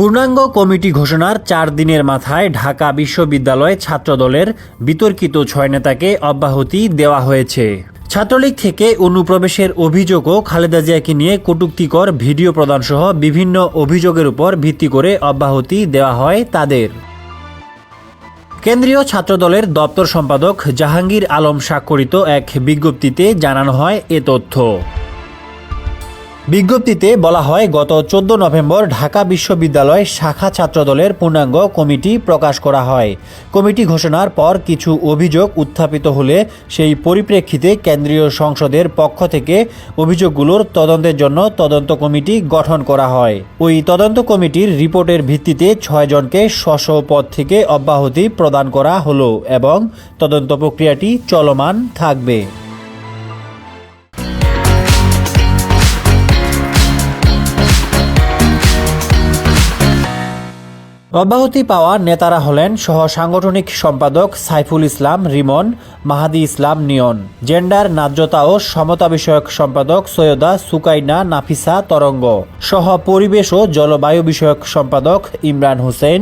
পূর্ণাঙ্গ কমিটি ঘোষণার চার দিনের মাথায় ঢাকা বিশ্ববিদ্যালয় ছাত্রদলের বিতর্কিত ছয় নেতাকে অব্যাহতি দেওয়া হয়েছে। ছাত্রলীগ থেকে অনুপ্রবেশের অভিযোগও খালেদা জিয়াকে নিয়ে কটূক্তিকর ভিডিও প্রদানসহ বিভিন্ন অভিযোগের উপর ভিত্তি করে অব্যাহতি দেওয়া হয় তাদের। কেন্দ্রীয় ছাত্রদলের দপ্তর সম্পাদক জাহাঙ্গীর আলম স্বাক্ষরিত এক বিজ্ঞপ্তিতে জানানো হয় এ তথ্য। বিজ্ঞপ্তিতে বলা হয়, গত চোদ্দ নভেম্বর ঢাকা বিশ্ববিদ্যালয় শাখা ছাত্রদলের পূর্ণাঙ্গ কমিটি প্রকাশ করা হয়। কমিটি ঘোষণার পর কিছু অভিযোগ উত্থাপিত হলে সেই পরিপ্রেক্ষিতে কেন্দ্রীয় সংসদের পক্ষ থেকে অভিযোগগুলোর তদন্তের জন্য তদন্ত কমিটি গঠন করা হয়। ওই তদন্ত কমিটির রিপোর্টের ভিত্তিতে ছয়জনকে স্ব পদ থেকে অব্যাহতি প্রদান করা হলো এবং তদন্ত প্রক্রিয়াটি চলমান থাকবে। অব্যাহতি পাওয়া নেতারা হলেন সহ সাংগঠনিক সম্পাদক সাইফুল ইসলাম, রিমন, মাহাদি ইসলাম, নিয়ন। জেন্ডার ন্যায্যতা ও সমতা বিষয়ক সম্পাদক সৈয়দা সুকাইনা নাফিসা তরঙ্গ। সহ পরিবেশ ও জলবায়ু বিষয়ক সম্পাদক ইমরান হোসেন।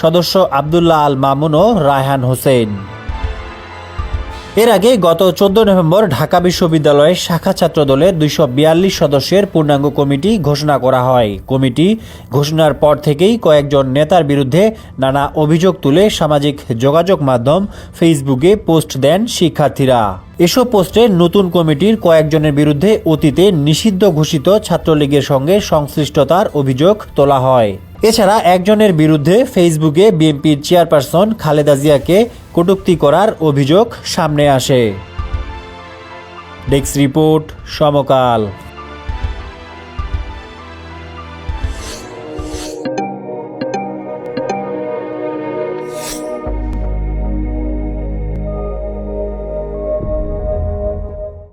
সদস্য আবদুল্লাহ আল মামুন ও রায়হান হোসেন। এর আগে গত চোদ্দ নভেম্বর ঢাকা বিশ্ববিদ্যালয়ের শাখা ছাত্র দলের দুইশো বিয়াল্লিশ সদস্যের পূর্ণাঙ্গ কমিটি ঘোষণা করা হয়। কমিটি ঘোষণার পর থেকেই কয়েকজন নেতার বিরুদ্ধে নানা অভিযোগ তুলে সামাজিক যোগাযোগ মাধ্যম ফেসবুকে পোস্ট দেন শিক্ষার্থীরা। এসব পোস্টে নতুন কমিটির কয়েকজনের বিরুদ্ধে অতীতে নিষিদ্ধ ঘোষিত ছাত্রলীগের সঙ্গে সংশ্লিষ্টতার অভিযোগ তোলা হয়। এছাড়া একজনের বিরুদ্ধে ফেসবুকে বিএনপির চেয়ারপারসন খালেদা জিয়াকে কটুক্তি করার অভিযোগ সামনে আসে। Desk report Samakal.